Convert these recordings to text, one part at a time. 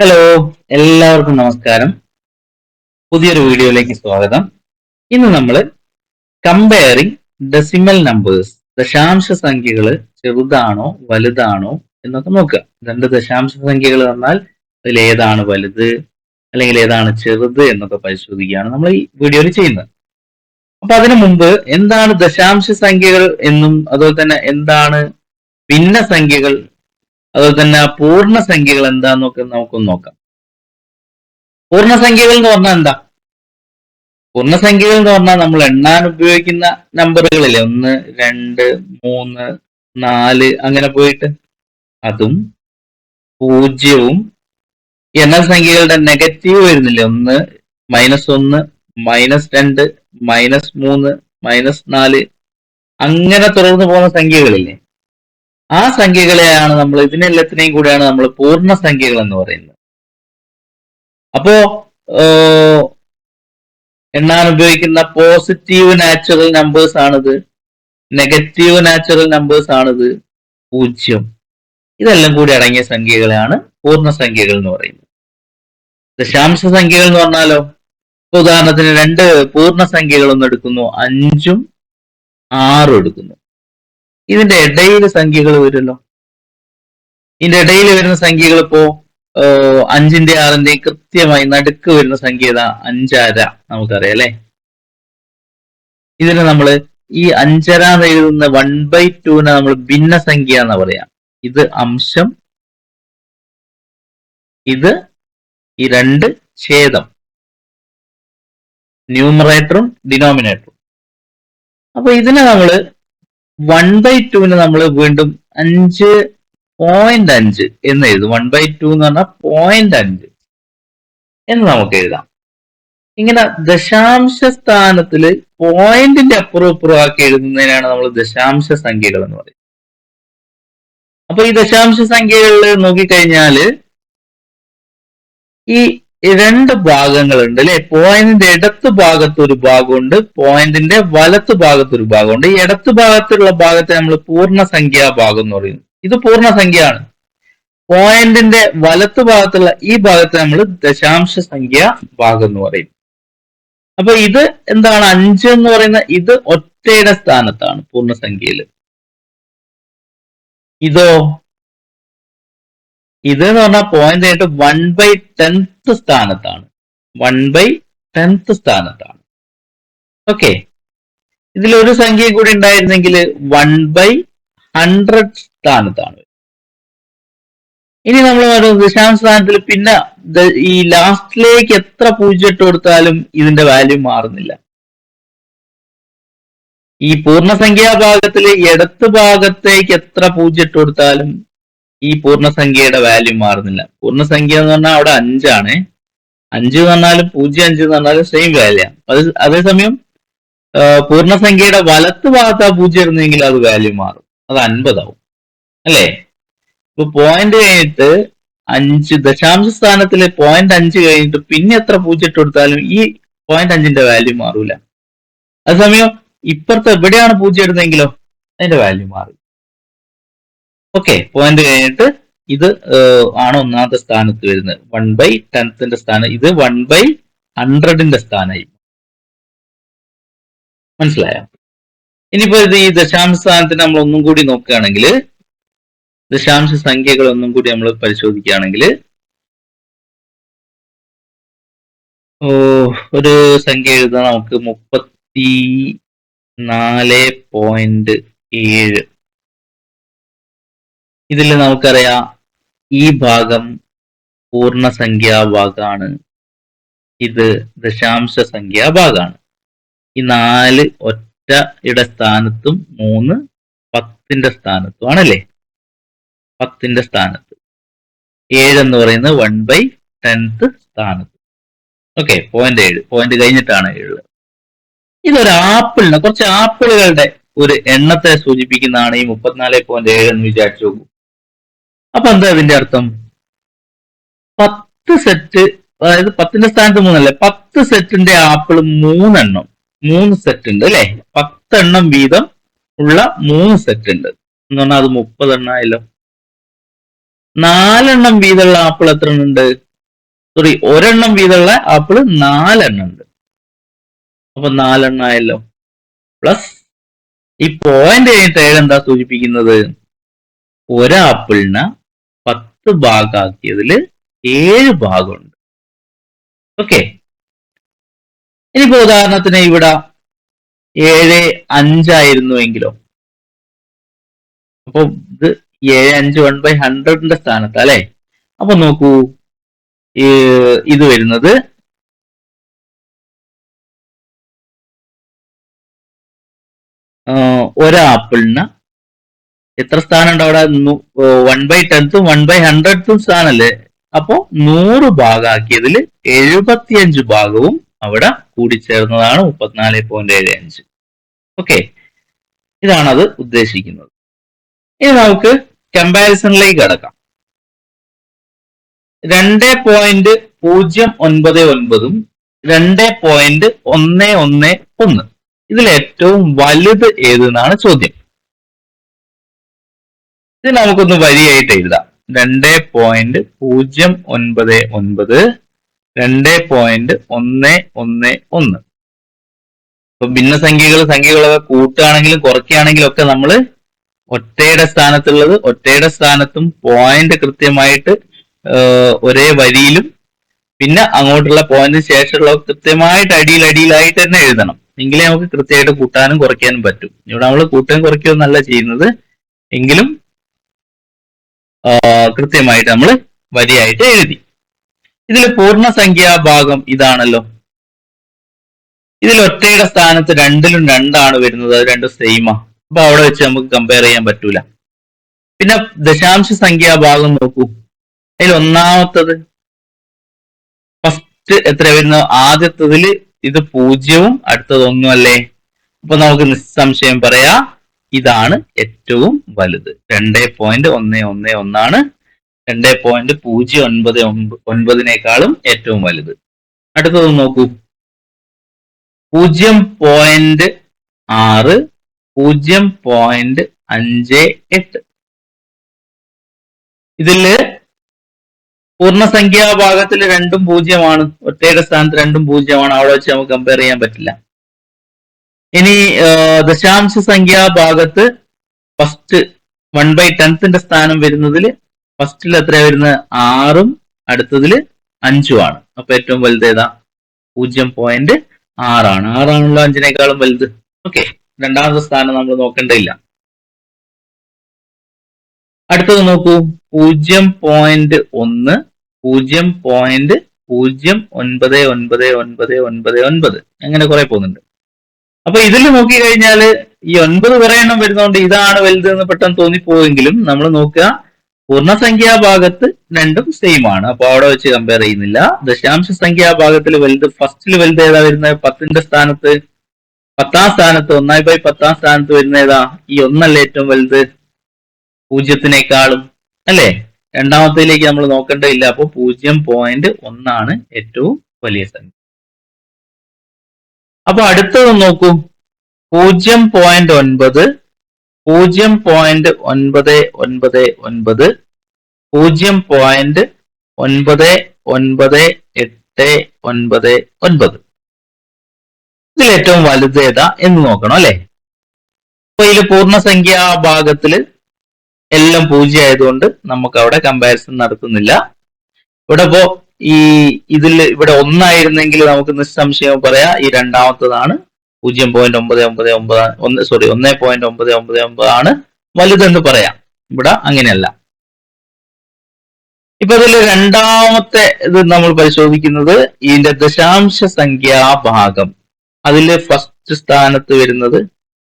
Hello എല്ലാവർക്കും നമസ്കാരം. പുതിയൊരു വീഡിയോയിലേക്ക് സ്വാഗതം. ഇന്ന് നമ്മൾ കമ്പയറിംഗ് ഡെസിമൽ നമ്പേഴ്സ് ദശാംശ സംഖ്യകൾ ചെറുതാണോ വലുതാണോ എന്നൊക്കെ നോക്കുക. രണ്ട് ദശാംശ സംഖ്യകൾ തന്നാൽ അതിൽ ഏതാണ് വലുത് അല്ലെങ്കിൽ ഏതാണ് ചെറുത് എന്നൊക്കെ പരിശോധിക്കുകയാണ് നമ്മൾ ഈ വീഡിയോയിൽ ചെയ്യുന്നത്. അപ്പൊ അതിനു മുമ്പ് എന്താണ് ദശാംശ സംഖ്യകൾ എന്നും അതുപോലെ തന്നെ എന്താണ് ഭിന്ന സംഖ്യകൾ അതുപോലെ തന്നെ പൂർണസംഖ്യകൾ എന്താന്നൊക്കെ നമുക്കൊന്ന് നോക്കാം. പൂർണസംഖ്യകൾ എന്ന് പറഞ്ഞാൽ എന്താ? പൂർണസംഖ്യകൾ എന്ന് പറഞ്ഞാൽ നമ്മൾ എണ്ണാൻ ഉപയോഗിക്കുന്ന നമ്പറുകളില്ലേ? ഒന്ന് രണ്ട് മൂന്ന് നാല് അങ്ങനെ പോയിട്ട്. അതും പൂജ്യവും. എണ്ണൽ സംഖ്യകളുടെ നെഗറ്റീവ് വരുന്നില്ലേ? ഒന്ന് മൈനസ് ഒന്ന് മൈനസ് രണ്ട് മൈനസ് മൂന്ന് മൈനസ് നാല് അങ്ങനെ തുടർന്ന് പോകുന്ന സംഖ്യകളില്ലേ? ആ സംഖ്യകളെയാണ് നമ്മൾ ഇതിനെല്ലാത്തിനെയും കൂടെയാണ് നമ്മൾ പൂർണ സംഖ്യകൾ എന്ന് പറയുന്നത്. അപ്പോ എണ്ണാൻ ഉപയോഗിക്കുന്ന പോസിറ്റീവ് നാച്ചുറൽ നമ്പേഴ്സ് ആണിത് നെഗറ്റീവ് നാച്ചുറൽ നമ്പേഴ്സ് ആണിത് പൂജ്യം. ഇതെല്ലാം കൂടി അടങ്ങിയ പൂർണ സംഖ്യകൾ എന്ന് പറയുന്നത്. ദശാംശ സംഖ്യകൾ എന്ന് പറഞ്ഞാലോ? ഉദാഹരണത്തിന് രണ്ട് പൂർണ സംഖ്യകൾ ഒന്ന് എടുക്കുന്നു അഞ്ചും ആറും എടുക്കുന്നു. ഇതിന്റെ ഇടയിൽ സംഖ്യകൾ വരുമല്ലോ. ഇതിന്റെ ഇടയിൽ വരുന്ന സംഖ്യകൾ ഇപ്പോ അഞ്ചിന്റെ ആറിന്റെ കൃത്യമായി നടുക്ക് വരുന്ന സംഖ്യ ഏതാ? അഞ്ചര നമുക്കറിയാം അല്ലെ? ഇതിന് നമ്മൾ ഈ അഞ്ചര എന്ന് എഴുതുന്ന വൺ ബൈ ടുവിനെ നമ്മൾ ഭിന്ന സംഖ്യ എന്ന് പറയാം. ഇത് അംശം ഇത് ഈ രണ്ട് ഛേദം. ന്യൂമറേറ്ററും ഡിനോമിനേറ്ററും അപ്പൊ ഇതിനെ നമ്മൾ വൺ ബൈ ടുവിന് നമ്മൾ വീണ്ടും അഞ്ച് പോയിന്റ് അഞ്ച് എന്ന് എഴുതും. വൺ ബൈ ടു എന്ന് പറഞ്ഞാൽ പോയിന്റ് അഞ്ച് എന്ന് നമുക്ക് എഴുതാം. ഇങ്ങനെ ദശാംശ സ്ഥാനത്തിൽ പോയിന്റിന്റെ അപ്പുറം ഇപ്പുറം ആക്കി എഴുതുന്നതിനാണ് നമ്മൾ ദശാംശ സംഖ്യകൾ എന്ന് പറയുന്നത്. അപ്പൊ ഈ ദശാംശ സംഖ്യകളിൽ നോക്കിക്കഴിഞ്ഞാൽ ഈ രണ്ട് ഭാഗങ്ങളുണ്ട് അല്ലെ? പോയിന്റിന്റെ ഇടത്ത് ഭാഗത്ത് ഒരു ഭാഗമുണ്ട് പോയിന്റിന്റെ വലത്ത് ഭാഗത്ത് ഒരു ഭാഗമുണ്ട്. ഈ ഇടത്ത് ഭാഗത്തുള്ള ഭാഗത്തെ നമ്മൾ പൂർണസംഖ്യാ ഭാഗം എന്ന് പറയുന്നു. ഇത് പൂർണസംഖ്യയാണ്. പോയിന്റിന്റെ വലത്ത് ഭാഗത്തുള്ള ഈ ഭാഗത്തെ നമ്മൾ ദശാംശ സംഖ്യ ഭാഗം എന്ന് പറയും. അപ്പൊ ഇത് എന്താണ് അഞ്ച് എന്ന് പറയുന്ന ഇത് ഒറ്റയുടെ സ്ഥാനത്താണ് പൂർണസംഖ്യയിൽ ഇതോ? ഇത് എന്ന് പറഞ്ഞാൽ പോയിന്റ് ആയിട്ട് വൺ ബൈ ടെൻത്ത് സ്ഥാനത്താണ്. വൺ ബൈ ടെൻത്ത് സ്ഥാനത്താണ്. ഓക്കെ ഇതിൽ ഒരു സംഖ്യ കൂടി ഉണ്ടായിരുന്നെങ്കിൽ വൺ ബൈ ഹൺഡ്രഡ് സ്ഥാനത്താണ്. ഇനി നമ്മൾ ദശാംശ സ്ഥാനത്തിൽ. പിന്നെ ഈ ലാസ്റ്റിലേക്ക് എത്ര പൂജ്യം ഇട്ട് കൊടുത്താലും ഇതിന്റെ വാല്യൂ മാറുന്നില്ല. ഈ പൂർണസംഖ്യാ ഭാഗത്തിൽ ഇടത്ത് ഭാഗത്തേക്ക് എത്ര പൂജ്യം ഇട്ട് കൊടുത്താലും ഈ പൂർണസംഖ്യയുടെ വാല്യൂ മാറുന്നില്ല. പൂർണസംഖ്യ എന്ന് പറഞ്ഞാൽ അവിടെ അഞ്ചാണ്. അഞ്ച് എന്ന് പറഞ്ഞാലും പൂജ്യം അഞ്ച് എന്ന് പറഞ്ഞാലും സെയിം വാല്യൂ അത് അതേസമയം പൂർണസംഖ്യയുടെ വലത്ത് ഭാഗത്ത് ആ പൂജ്യം ഇരുന്നെങ്കിൽ അത് വാല്യൂ മാറും. അത് അൻപതാവും. അല്ലേ? ഇപ്പൊ പോയിന്റ് കഴിഞ്ഞിട്ട് അഞ്ച് ദശാംശ സ്ഥാനത്തിലെ പോയിന്റ് അഞ്ച് കഴിഞ്ഞിട്ട് പിന്നെ എത്ര പൂജ്യം ഇട്ട് കൊടുത്താലും ഈ പോയിന്റ് അഞ്ചിന്റെ വാല്യൂ മാറൂല. അതേസമയം ഇപ്പുറത്ത് എവിടെയാണ് പൂജ്യം ഇടുന്നതെങ്കിലോ അതിന്റെ വാല്യൂ മാറും. ഓക്കെ പോയിന്റ് കഴിഞ്ഞിട്ട് ഇത് ആണ് ഒന്നാമത്തെ സ്ഥാനത്ത് വരുന്നത്. വൺ ബൈ ടെൻത്തിന്റെ സ്ഥാനം. ഇത് വൺ ബൈ ഹൺഡ്രഡിന്റെ സ്ഥാനമായി. മനസ്സിലായോ? ഇനിയിപ്പോ ഇത് ഈ ദശാംശ സ്ഥാനത്തിന് നമ്മൾ ഒന്നും കൂടി നോക്കുകയാണെങ്കിൽ ദശാംശ സംഖ്യകൾ ഒന്നും കൂടി നമ്മൾ പരിശോധിക്കുകയാണെങ്കിൽ ഒരു സംഖ്യ എഴുതാൻ നമുക്ക് മുപ്പത്തി നാല് പോയിന്റ് ഏഴ് ഇതിൽ നമുക്കറിയാം ഈ ഭാഗം പൂർണസംഖ്യാ ഭാഗമാണ് ഇത് ദശാംശ സംഖ്യാ ഭാഗമാണ് ഈ നാല് ഒറ്റ ഇട സ്ഥാനത്തും മൂന്ന് പത്തിന്റെ സ്ഥാനത്തും ആണല്ലേ പത്തിന്റെ സ്ഥാനത്ത്. ഏഴ് എന്ന് പറയുന്നത് വൺ ബൈ ടെൻത്ത് സ്ഥാനത്ത്. ഓക്കെ പോയിന്റ് ഏഴ്. പോയിന്റ് കഴിഞ്ഞിട്ടാണ് ഏഴ്. ഇതൊരു ആപ്പിളിന് കുറച്ച് ആപ്പിളുകളുടെ ഒരു എണ്ണത്തെ സൂചിപ്പിക്കുന്നതാണ് ഈ മുപ്പത്തിനാല് പോയിന്റ് ഏഴ് എന്ന് വിചാരിച്ചു നോക്കൂ. അപ്പൊ എന്താ ഇതിന്റെ അർത്ഥം? പത്ത് സെറ്റ് അതായത് പത്തിന്റെ സ്ഥാനത്ത് മൂന്നല്ലേ? പത്ത് സെറ്റിന്റെ ആപ്പിൾ മൂന്നെണ്ണം. മൂന്ന് സെറ്റ് ഉണ്ട് അല്ലെ? പത്തെണ്ണം വീതം ഉള്ള മൂന്ന് സെറ്റ് ഉണ്ട്. എന്ന് പറഞ്ഞാൽ അത് മുപ്പതെണ്ണം ആയല്ലോ. നാലെണ്ണം വീതമുള്ള ആപ്പിൾ എത്ര ഉണ്ട്? സോറി ഒരെണ്ണം വീതമുള്ള ആപ്പിൾ നാലെണ്ണം ഉണ്ട്. അപ്പൊ നാലെണ്ണം ആയല്ലോ. പ്ലസ് ഈ പോയിന്റ് കഴിഞ്ഞിട്ട് ഏഴ് എന്താ സൂചിപ്പിക്കുന്നത്? ഒരാപ്പിളിന് പത്ത് ഭാഗമാക്കിയതിൽ ഏഴ് ഭാഗമുണ്ട്. ഓക്കെ. ഇനിയിപ്പോ ഉദാഹരണത്തിന് ഇവിടെ ഏഴ് അഞ്ചായിരുന്നു എങ്കിലോ അപ്പൊ ഇത് ഏഴ് അഞ്ച് വൺ ബൈ ഹൺഡ്രഡിന്റെ സ്ഥാനത്ത് അല്ലെ? അപ്പൊ നോക്കൂ. ഇത് വരുന്നത് ഒരാപ്പിളിന് എത്ര സ്ഥാനം ഉണ്ട് അവിടെ വൺ ബൈ ടെൻത്തും വൺ ബൈ ഹൺഡ്രഡ്ത്തും സ്ഥാനല്ലേ? അപ്പോ നൂറ് ഭാഗമാക്കിയതിൽ എഴുപത്തിയഞ്ച് ഭാഗവും അവിടെ കൂടിച്ചേർന്നതാണ് മുപ്പത്തിനാല് പോയിന്റ് ഏഴ് അഞ്ച്. ഓക്കെ ഇതാണത് ഉദ്ദേശിക്കുന്നത്. ഇനി നമുക്ക് കമ്പാരിസണിലേക്ക് കടക്കാം. രണ്ട് പോയിന്റ് പൂജ്യം ഒൻപത് ഒൻപതും രണ്ട് പോയിന്റ് ഒന്ന് ഒന്ന് ഒന്ന്. ഇതിൽ ഏറ്റവും വലുത് ഏതെന്നാണ് ചോദ്യം. ഇത് നമുക്കൊന്ന് വരിയായിട്ട് എഴുതാം. രണ്ട് പോയിന്റ് പൂജ്യം ഒൻപത് ഒൻപത് രണ്ട് പോയിന്റ് ഒന്ന് ഒന്ന് ഒന്ന്. ഇപ്പൊ ഭിന്നസംഖ്യകൾ സംഖ്യകളൊക്കെ കൂട്ടുകയാണെങ്കിലും കുറയ്ക്കുകയാണെങ്കിലും ഒക്കെ നമ്മൾ ഒറ്റയുടെ സ്ഥാനത്തുള്ളത് ഒറ്റയുടെ സ്ഥാനത്തും പോയിന്റ് കൃത്യമായിട്ട് ഒരേ വരിയിലും പിന്നെ അങ്ങോട്ടുള്ള പോയിന്റ് ശേഷമുള്ള കൃത്യമായിട്ട് അടിയിൽ അടിയിലായിട്ട് തന്നെ എഴുതണം. എങ്കിലേ നമുക്ക് കൃത്യമായിട്ട് കൂട്ടാനും കുറയ്ക്കാനും പറ്റും. ഇവിടെ നമ്മൾ കൂട്ടാനും കുറയ്ക്കുകയൊന്നല്ല ചെയ്യുന്നത്. എങ്കിലും കൃത്യമായിട്ട് നമ്മൾ വരിയായിട്ട് എഴുതി. ഇതിൽ പൂർണസംഖ്യാ ഭാഗം ഇതാണല്ലോ. ഇതിൽ ഒറ്റയുടെ സ്ഥാനത്ത് രണ്ടിലും രണ്ടാണ് വരുന്നത് അത് രണ്ടും സെയിമാ അപ്പൊ അവിടെ വെച്ച് നമുക്ക് കമ്പയർ ചെയ്യാൻ പറ്റൂല. പിന്നെ ദശാംശ സംഖ്യാ ഭാഗം നോക്കൂ. അതിൽ ഒന്നാമത്തത് ഫസ്റ്റ് എത്ര വരുന്നു ആദ്യത്തതിൽ ഇത് പൂജ്യവും അടുത്തത് ഒന്നും അല്ലേ അപ്പൊ നമുക്ക് നിസ്സംശയം പറയാ. ഇതാണ് ഏറ്റവും വലുത്. രണ്ട് പോയിന്റ് ഒന്ന് ഒന്ന് ഒന്നാണ്. രണ്ട് പോയിന്റ് പൂജ്യം ഒൻപത് ഒൻപ- ഒൻപതിനേക്കാളും ഏറ്റവും വലുത്. അടുത്തത് നോക്കൂ. പൂജ്യം പോയിന്റ് ആറ് പൂജ്യം പോയിന്റ് അഞ്ച് എട്ട്. ഇതിൽ പൂർണസംഖ്യാ ഭാഗത്തിൽ രണ്ടും പൂജ്യമാണ്. ഒറ്റയുടെ സ്ഥാനത്ത് രണ്ടും പൂജ്യമാണ്. അവിടെ വെച്ച് നമുക്ക് കമ്പയർ ചെയ്യാൻ പറ്റില്ല. ഇനി ദശാംശ സംഖ്യാ ഭാഗത്ത് ഫസ്റ്റ് വൺ ബൈ ടെൻത്തിന്റെ സ്ഥാനം വരുന്നതിൽ ഫസ്റ്റിൽ എത്ര വരുന്നത്? ആറും അടുത്തതിൽ ആണ് അപ്പൊ ഏറ്റവും വലുത് ഏതാ? പൂജ്യം പോയിന്റ് ആറാണ്. ആറാണല്ലോ അഞ്ചിനേക്കാളും വലുത്. ഓക്കെ രണ്ടാമത്തെ സ്ഥാനം നമ്മൾ നോക്കേണ്ടതില്ല. അടുത്തത് നോക്കൂ. പൂജ്യം പോയിന്റ് ഒന്ന് പൂജ്യം പോയിന്റ് പൂജ്യം ഒൻപത് ഒൻപത് ഒൻപത് ഒൻപത് ഒൻപത്. അങ്ങനെ കുറെ പോകുന്നുണ്ട്. അപ്പൊ ഇതിൽ നോക്കി കഴിഞ്ഞാൽ ഈ ഒൻപത് പറയണം വരുന്നതുകൊണ്ട് ഇതാണ് വലുത് എന്ന് പെട്ടെന്ന് തോന്നിപ്പോയെങ്കിലും നമ്മൾ നോക്കുക പൂർണസംഖ്യാ ഭാഗത്ത് രണ്ടും സെയിം ആണ്. അപ്പൊ അവിടെ വെച്ച് കമ്പയർ ചെയ്യുന്നില്ല. ദശാംശ സംഖ്യാ ഭാഗത്തിൽ വലുത് ഫസ്റ്റിൽ വലുത് ഏതാ വരുന്നത്? പത്തിന്റെ സ്ഥാനത്ത് പത്താം സ്ഥാനത്ത് ഒന്നായി പോയി പത്താം സ്ഥാനത്ത് വരുന്ന ഏതാ? ഈ ഒന്നല്ല ഏറ്റവും വലുത്? പൂജ്യത്തിനേക്കാളും അല്ലേ? രണ്ടാമത്തേലേക്ക് നമ്മൾ നോക്കേണ്ടതില്ല. അപ്പോൾ പൂജ്യം പോയിന്റ് ഒന്നാണ് ഏറ്റവും വലിയ സംഖ്യ. അപ്പൊ അടുത്തത് നോക്കൂ. പൂജ്യം പോയിന്റ് ഒൻപത് പൂജ്യം പോയിന്റ് ഒൻപത് ഒൻപത് ഒൻപത് പൂജ്യം പോയിന്റ് ഒൻപത് ഒൻപത് എട്ട് ഒൻപത് ഒൻപത്. ഇതിൽ ഏറ്റവും വലുത് ഏതാ എന്ന് നോക്കണം അല്ലെ? അപ്പൊ ഇതിൽ പൂർണസംഖ്യാ ഭാഗത്തിൽ എല്ലാം പൂജ്യം ആയതുകൊണ്ട് നമുക്ക് അവിടെ കമ്പാരിസൺ നടത്തുന്നില്ല ഇവിടെ ഇപ്പോ ഈ ഇതിൽ ഇവിടെ ഒന്നായിരുന്നെങ്കിൽ നമുക്ക് നിസ്സംശയം പറയാം. ഈ രണ്ടാമത്തതാണ് പൂജ്യം പോയിന്റ് ഒമ്പത് ഒമ്പത് ഒമ്പത് ഒന്ന് സോറി ഒന്ന് പോയിന്റ് ഒമ്പത് ഒമ്പത് ഒമ്പത് ആണ് വലുതെന്ന് പറയാം. ഇവിടെ അങ്ങനെയല്ല. ഇപ്പൊ ഇതിൽ രണ്ടാമത്തെ ഇത് നമ്മൾ പരിശോധിക്കുന്നത് ഇതിന്റെ ദശാംശ സംഖ്യാ ഭാഗം. അതിൽ ഫസ്റ്റ് സ്ഥാനത്ത് വരുന്നത്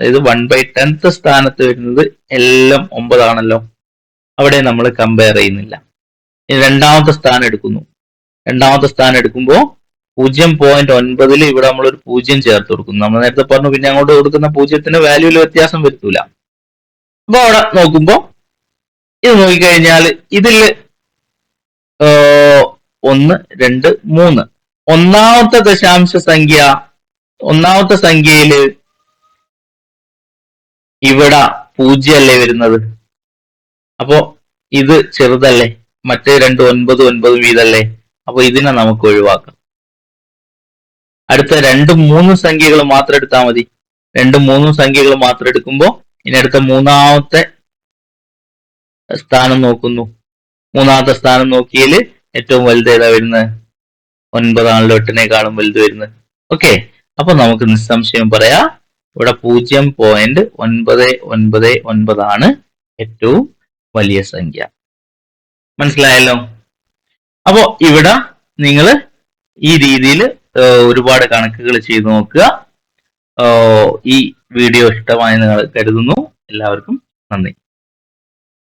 അതായത് വൺ ബൈ ടെൻത്ത് സ്ഥാനത്ത് വരുന്നത് എല്ലാം ഒമ്പതാണല്ലോ. അവിടെ നമ്മൾ കമ്പയർ ചെയ്യുന്നില്ല. രണ്ടാമത്തെ സ്ഥാനം എടുക്കുന്നു. രണ്ടാമത്തെ സ്ഥാനം എടുക്കുമ്പോൾ പൂജ്യം പോയിന്റ് ഒൻപതിൽ ഇവിടെ നമ്മൾ ഒരു പൂജ്യം ചേർത്ത് കൊടുക്കുന്നു. നമ്മൾ നേരത്തെ പറഞ്ഞു പിന്നെ അങ്ങോട്ട് കൊടുക്കുന്ന പൂജ്യത്തിന്റെ വാല്യൂൽ വ്യത്യാസം വരുത്തൂല. അപ്പൊ അവിടെ നോക്കുമ്പോ ഇത് നോക്കിക്കഴിഞ്ഞാൽ ഇതിൽ ഒന്ന് രണ്ട് മൂന്ന്. ഒന്നാമത്തെ ദശാംശ സംഖ്യ ഒന്നാമത്തെ സംഖ്യയിൽ ഇവിടെ പൂജ്യമല്ലേ വരുന്നത്? അപ്പോ ഇത് ചെറുതല്ലേ? മറ്റേ രണ്ട് ഒൻപത് ഒൻപത് വീതല്ലേ അപ്പൊ ഇതിനെ നമുക്ക് ഒഴിവാക്കാം. അടുത്ത രണ്ടും മൂന്നും സംഖ്യകൾ മാത്രം എടുത്താൽ മതി. രണ്ടും മൂന്നും സംഖ്യകൾ മാത്രം എടുക്കുമ്പോൾ ഇനി അടുത്ത മൂന്നാമത്തെ സ്ഥാനം നോക്കുന്നു. മൂന്നാമത്തെ സ്ഥാനം നോക്കിയാൽ ഏറ്റവും വലുത് ഏതാ വരുന്നത്? ഒൻപതാണല്ലോ എട്ടിനേക്കാളും വലുത് വരുന്നത്. ഓക്കെ. അപ്പൊ നമുക്ക് നിസ്സംശയം പറയാം. ഇവിടെ പൂജ്യം പോയിന്റ് ഒൻപത് ഒൻപത് ഒൻപതാണ് ഏറ്റവും വലിയ സംഖ്യ. മനസ്സിലായല്ലോ? അപ്പോ ഇവിടെ നിങ്ങൾ ഈ രീതിയിൽ ഒരുപാട് കണക്കുകൾ ചെയ്തു നോക്കുക. ഈ വീഡിയോ ഇഷ്ടമായി നിങ്ങൾ കരുതുന്നു. എല്ലാവർക്കും നന്ദി.